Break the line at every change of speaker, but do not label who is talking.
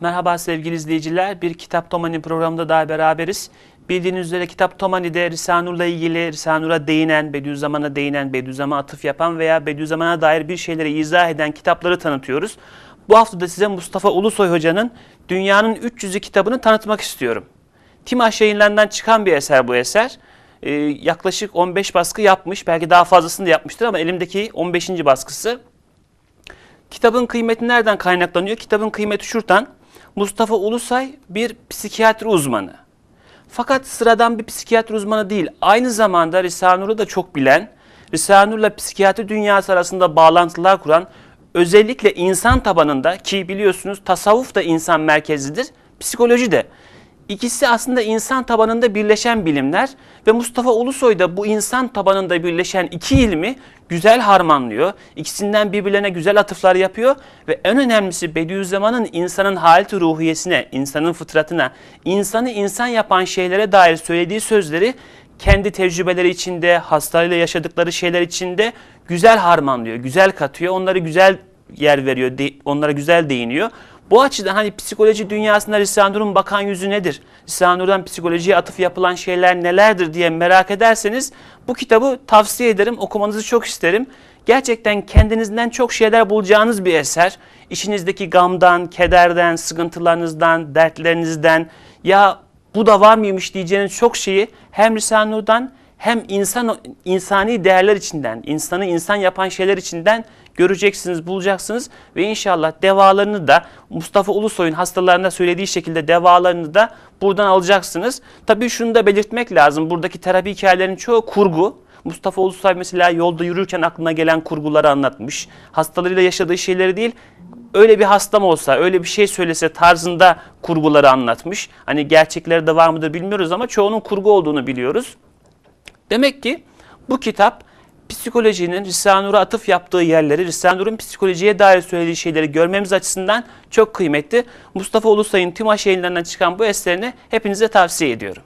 Merhaba sevgili izleyiciler. Bir Kitap Tomani programında daha beraberiz. Bildiğiniz üzere Kitap Tomani'de Risanur'la ilgili, Risanur'a değinen, Bediüzzaman'a değinen, Bediüzzaman'a atıf yapan veya Bediüzzaman'a dair bir şeyleri izah eden kitapları tanıtıyoruz. Bu hafta da size Mustafa Ulusoy Hoca'nın Dünyanın 300'ü kitabını tanıtmak istiyorum. Timaş yayınlarından çıkan bir eser bu eser. Ee, yaklaşık 15 baskı yapmış, belki daha fazlasını da yapmıştır ama elimdeki 15. baskısı. Kitabın kıymeti nereden kaynaklanıyor? Kitabın kıymeti şuradan. Mustafa Ulusay bir psikiyatri uzmanı. Fakat sıradan bir psikiyatri uzmanı değil. Aynı zamanda Risale-i Nur'u da çok bilen, Risale-i Nur'la psikiyatri dünyası arasında bağlantılar kuran, özellikle insan tabanında ki biliyorsunuz tasavvuf da insan merkezlidir, psikoloji de. İkisi aslında insan tabanında birleşen bilimler ve Mustafa Ulusoy da bu insan tabanında birleşen iki ilmi güzel harmanlıyor. İkisinden birbirlerine güzel atıflar yapıyor ve en önemlisi Bediüzzaman'ın insanın haleti ruhiyesine, insanın fıtratına, insanı insan yapan şeylere dair söylediği sözleri kendi tecrübeleri içinde, hastalarıyla yaşadıkları şeyler içinde güzel harmanlıyor, güzel katıyor, onları güzel yer veriyor, onlara güzel değiniyor. Bu açıdan hani psikoloji dünyasında Risale-i Nur'un bakan yüzü nedir? Risale-i Nur'dan psikolojiye atıf yapılan şeyler nelerdir diye merak ederseniz bu kitabı tavsiye ederim, okumanızı çok isterim. Gerçekten kendinizden çok şeyler bulacağınız bir eser. İşinizdeki gamdan, kederden, sıkıntılarınızdan, dertlerinizden ya bu da var mıymış diyeceğiniz çok şeyi hem Risale-i Nur'dan hem insan insani değerler içinden, insanı insan yapan şeyler içinden göreceksiniz, bulacaksınız ve inşallah devalarını da Mustafa Ulusoy'un hastalarına söylediği şekilde devalarını da buradan alacaksınız. Tabii şunu da belirtmek lazım. Buradaki terapi hikayelerinin çoğu kurgu. Mustafa Ulusoy mesela yolda yürürken aklına gelen kurguları anlatmış. Hastalarıyla yaşadığı şeyleri değil, öyle bir hastam olsa, öyle bir şey söylese tarzında kurguları anlatmış. Hani gerçekleri de var mıdır bilmiyoruz ama çoğunun kurgu olduğunu biliyoruz. Demek ki bu kitap psikolojinin Risale-i atıf yaptığı yerleri, Risale-i psikolojiye dair söylediği şeyleri görmemiz açısından çok kıymetli. Mustafa Ulusay'ın Timaş yayınlarından çıkan bu eserini hepinize tavsiye ediyorum.